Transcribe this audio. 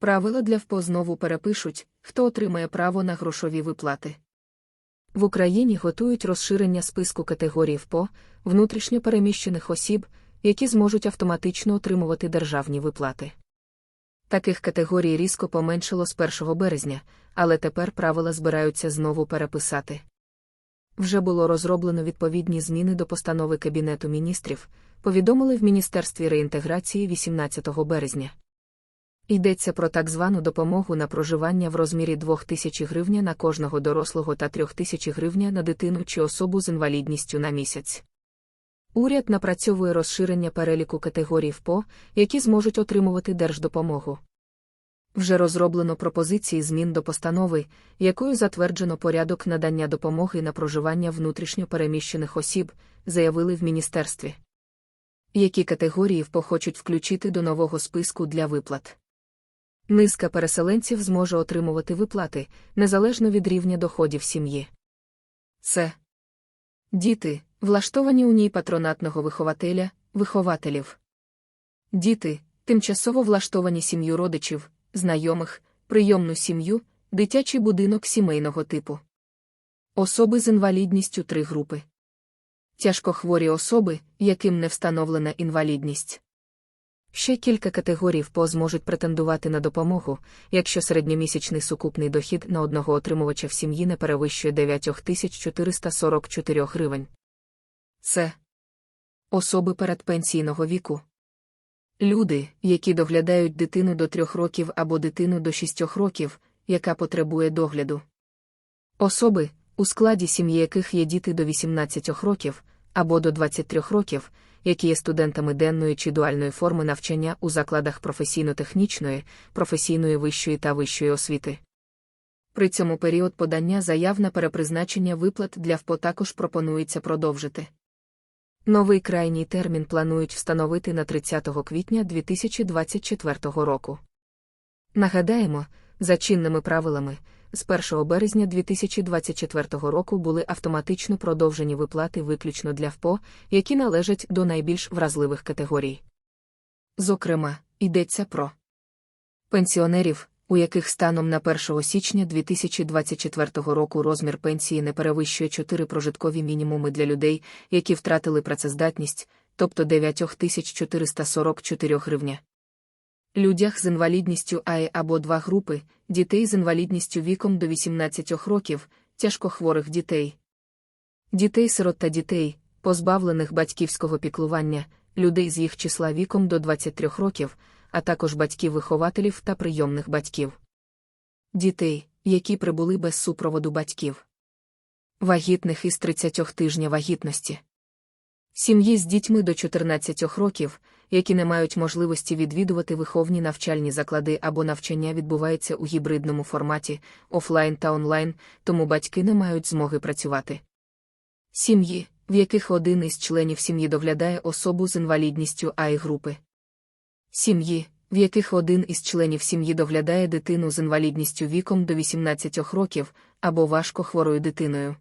Правила для ВПО знову перепишуть, хто отримає право на грошові виплати. В Україні готують розширення списку категорій ВПО, внутрішньо переміщених осіб, які зможуть автоматично отримувати державні виплати. Таких категорій різко поменшало з 1 березня, але тепер правила збираються знову переписати. Вже було розроблено відповідні зміни до постанови Кабінету міністрів, повідомили в Міністерстві реінтеграції 18 березня. Йдеться про так звану допомогу на проживання в розмірі 2 тисяч гривня на кожного дорослого та 3 тисяч гривня на дитину чи особу з інвалідністю на місяць. Уряд напрацьовує розширення переліку категорій ВПО, які зможуть отримувати держдопомогу. Вже розроблено пропозиції змін до постанови, якою затверджено порядок надання допомоги на проживання внутрішньо переміщених осіб, заявили в міністерстві. Які категорії ВПО хочуть включити до нового списку для виплат? Низка переселенців зможе отримувати виплати незалежно від рівня доходів сім'ї. Це діти, влаштовані у ній патронатного вихователя, вихователів. Діти, тимчасово влаштовані сім'ю родичів, знайомих, прийомну сім'ю, дитячий будинок сімейного типу. Особи з інвалідністю три групи. Тяжкохворі особи, яким не встановлена інвалідність. Ще кілька категорій ВПО зможуть претендувати на допомогу, якщо середньомісячний сукупний дохід на одного отримувача в сім'ї не перевищує 9444 гривень. Це особи передпенсійного віку. Люди, які доглядають дитину до 3 років або дитину до 6 років, яка потребує догляду. Особи, у складі сім'ї яких є діти до 18 років або до 23 років, які є студентами денної чи дуальної форми навчання у закладах професійно-технічної, професійної вищої та вищої освіти. При цьому період подання заяв на перепризначення виплат для ВПО також пропонується продовжити. Новий крайній термін планують встановити на 30 квітня 2024 року. Нагадаємо, за чинними правилами, з 1 березня 2024 року були автоматично продовжені виплати виключно для ВПО, які належать до найбільш вразливих категорій. Зокрема, йдеться про пенсіонерів, у яких станом на 1 січня 2024 року розмір пенсії не перевищує 4 прожиткові мінімуми для людей, які втратили працездатність, тобто 9444 гривня. Людях з інвалідністю А або 2 групи, дітей з інвалідністю віком до 18 років, тяжкохворих дітей. Дітей-сирот та дітей, позбавлених батьківського піклування, людей з їх числа віком до 23 років, а також батьків-вихователів та прийомних батьків. Дітей, які прибули без супроводу батьків. Вагітних із 30 тижня вагітності. Сім'ї з дітьми до 14 років, які не мають можливості відвідувати виховні навчальні заклади або навчання відбувається у гібридному форматі, офлайн та онлайн, тому батьки не мають змоги працювати. Сім'ї, в яких один із членів сім'ї доглядає особу з інвалідністю А і групи. Сім'ї, в яких один із членів сім'ї доглядає дитину з інвалідністю віком до 18 років або важко хворою дитиною.